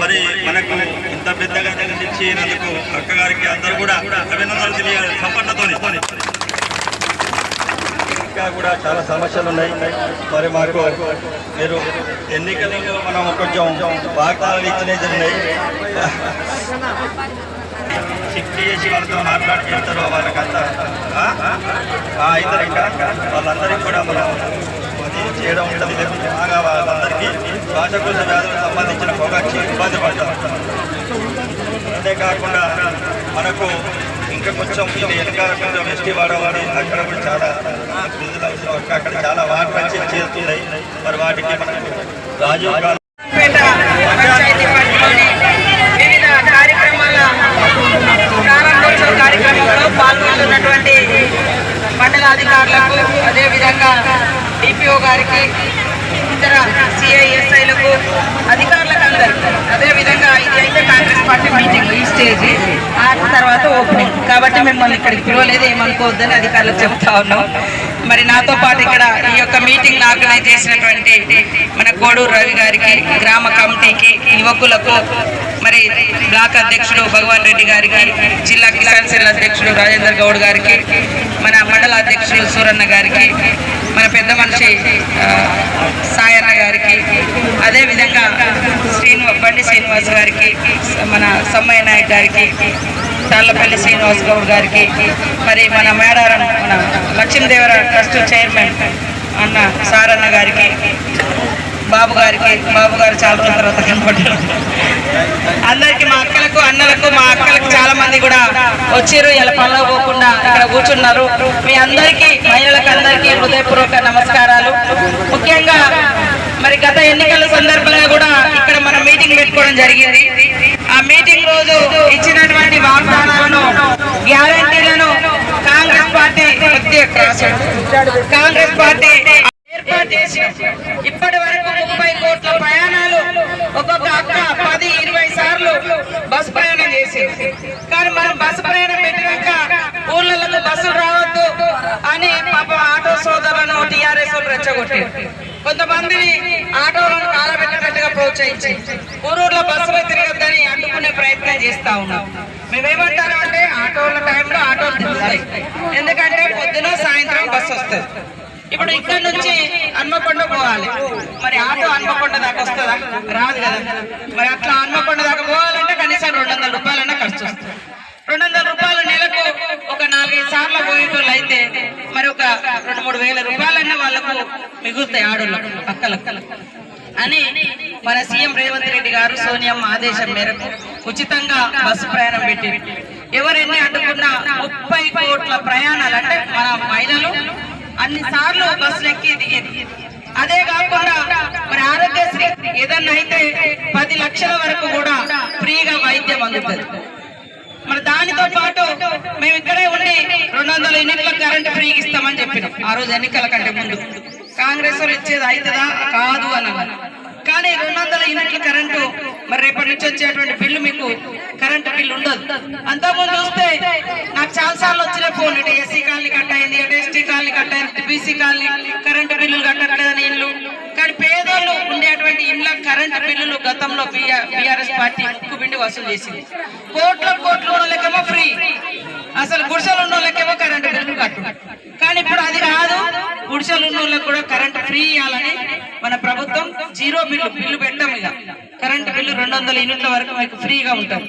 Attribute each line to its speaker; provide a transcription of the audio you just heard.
Speaker 1: మరి మనకు ఇంత పెద్దగా నిర్మించినందుకు అక్కగారికి అందరూ కూడా అభినందనలు తెలియాలి సంపన్నతో ఇంకా కూడా చాలా సమస్యలు ఉన్నాయి మరి మాకు మీరు ఎన్నికలలో మనం కొంచెం వాగ్దానాలు ఇచ్చినవి జరిగినాయి శక్తి చేసి వాళ్ళతో మాట్లాడి వాళ్ళకంతా ఇద్దరు ఇంకా వాళ్ళందరికీ కూడా మనం చేయడం ఉంటుంది. లేకపోతే బాగా వాళ్ళందరికీ శ్వాసకోశ వ్యాధులకు సంబంధించిన పొగచ్చి ఇబ్బంది పడతారు. అంతేకాకుండా మనకు ఇంకా కొంచెం ఇది వెనకాల కొంచెం ఎస్టీ వాడవాడి అక్కడ కూడా చాలా నిధులు అవసరం. అక్కడ- చాలా వాటి మంచి చేస్తున్నాయి మరి వాటికి మనకు రాజీవ్ గాంధీ
Speaker 2: కార్యక్రమంలో పాల్గొంటున్నటువంటి మండలాధికారులకు అదేవిధంగా డిపిఓ గారికి ఇతర సిఐఎస్ఐలకు అధికారులకు అందరికీ. అదేవిధంగా ఇది అయితే కాంగ్రెస్ పార్టీ మీటింగ్ ఈ స్టేజ్. ఆ తర్వాత ఓపెనింగ్. కాబట్టి మిమ్మల్ని ఇక్కడికి పిలవలేదు ఏమనుకోవద్దని అధికారులకు చెప్తా ఉన్నాం. మరి నాతో పాటు ఇక్కడ ఈ యొక్క మీటింగ్ ఆర్గనైజ్ చేసినటువంటి మన కోడూరు రవి గారికి గ్రామ కమిటీకి యువకులకు మరి బ్లాక్ అధ్యక్షుడు భగవాన్ రెడ్డి గారికి జిల్లా కిసాన్ సెల్ అధ్యక్షుడు రాజేందర్ గౌడ్ గారికి మన మండల అధ్యక్షుడు సూరన్న గారికి మన పెద్ద మనిషి సాయన్న గారికి అదేవిధంగా శ్రీనివా బండి శ్రీనివాస్ గారికి మన సమ్మయ్య నాయక్ గారికి తాళ్ళపల్లి శ్రీనివాస్ గౌడ్ గారికి మరి మన మేడారం మన లక్ష్మీదేవర ట్రస్ట్ చైర్మన్ అన్న సారన్న గారికి బాబు గారికి బాబు గారు చాలా రోజుల తర్వాత కనపడ్డారు. అందరికి మా అక్కలకు అన్నలకు మా అక్కలకు చాలా మంది కూడా వచ్చారు. ఇలా పనులు పోకుండా ఇక్కడ కూర్చున్నారు. మీ అందరికీ మహిళలకు అందరికీ హృదయపూర్వక నమస్కారాలు. ముఖ్యంగా మరి గత ఎన్నికల సందర్భంగా మీటింగ్ జరిగింది. ఆ మీటింగ్ రోజు ఇచ్చినటువంటి వాగ్దానాలను గ్యారంటీలను కాంగ్రెస్ పార్టీ కాంగ్రెస్ పార్టీ ఏర్పాటు చేసి ఇప్పటి వరకు ముప్పై కోట్ల ప్రయాణాలు ఒక్కొక్క అక్క పది ఇరవై సార్లు బస్ ప్రయాణం చేసి కానీ మనం బస్సు ప్రయాణం పెట్టినాక ఊర్లలో బస్సులు రావద్దు అని పాప ఆటో సోదరులను టీఆర్ఎస్ రెచ్చగొట్టారు ప్రోత్సహించి ఊరూర్లో బస్సులో తిరగద్దని అడ్డుకునే ప్రయత్నం చేస్తా ఉన్నాం. మేమేమంటారు అంటే ఆటోల టైంలో ఆటోలు తిరుగుతాయి. ఎందుకంటే పొద్దున సాయంత్రం బస్సు వస్తుంది. ఇప్పుడు ఇక్కడ నుంచి హన్మకొండ పోవాలి. మరి ఆటో హన్మకొండ దాకా వస్తుందా? రాదు కదా. మరి అట్లా హన్మకొండ దాకా పోవాలంటే కనీసం రెండు వందల రూపాయలన్నా ఖర్చు వస్తుంది. రెండు వందల రూపాయలు నెలకు ఒక నాలుగైదు సార్లు పోయేటోళ్ళు అయితే మరి ఒక రెండు మూడు వేల రూపాయలన్నా వాళ్ళకు మిగులుతాయి ఆడోళ్ళకు పక్కలకు అని మన సీఎం రేవంత్ రెడ్డి గారు సోనియమ్మ ఆదేశం మేరకు ఉచితంగా బస్సు ప్రయాణం పెట్టి ఎవరెన్ని అడ్డుకున్న ముప్పై కోట్ల ప్రయాణాలు అంటే మన మహిళలు అన్ని సార్లు బస్సులు ఎక్కి దిగేది. అదే కాకుండా మరి ఆరోగ్యశ్రీ ఏదన్నా అయితే పది లక్షల వరకు కూడా ఫ్రీగా వైద్యం అందుతుంది. మరి దానితో పాటు మేము ఇక్కడే ఉండి రెండు వందల యూనిట్ల కరెంట్ ఫ్రీగా ఇస్తామని చెప్పినాం. ఆ రోజు ఎన్నికల కంటే ముందు. కాంగ్రెస్ వాళ్ళు ఇచ్చేది అవుతుందా? కాదు అని అన్నారు. కానీ రెండు వందల యూనిట్ల కరెంటు మరి రేపటి నుంచి వచ్చేటువంటి బిల్లు మీకు కరెంటు బిల్లు ఉండదు. అంతకుముందు చూస్తే నాకు చాలా సార్లు వచ్చిన ఫోన్ ఇటు ఎస్సీ కాలనీ కట్ అయింది అటు ఎస్టీ కాలనీ కట్ అయింది బీసీ కాలనీ కరెంటు బిల్లులు కట్టట్లేదని ఇల్లు కానీ పేదోళ్ళు ఉండేటువంటి ఇళ్ళ కరెంటు బిల్లులు గతంలో బీఆర్ఎస్ పార్టీ ముక్కు పిండి వసూలు చేసింది. కోట్ల కోట్లు ఉన్న లెక్కేమో ఫ్రీ. అసలు గుడిసెలు ఉన్న లెక్కేమో కరెంటు బిల్లు కట్టు. కానీ ఇప్పుడు అది కాదు. గుడిసెలు ఉన్న కూడా కరెంట్ ఫ్రీ ఇవ్వాలని మన ప్రభుత్వం జీరో బిల్లు బిల్లు పెట్టాం ఇలా కరెంట్ బిల్లు రెండు వందల యూనిట్ల వరకు మీకు ఫ్రీగా ఉంటుంది.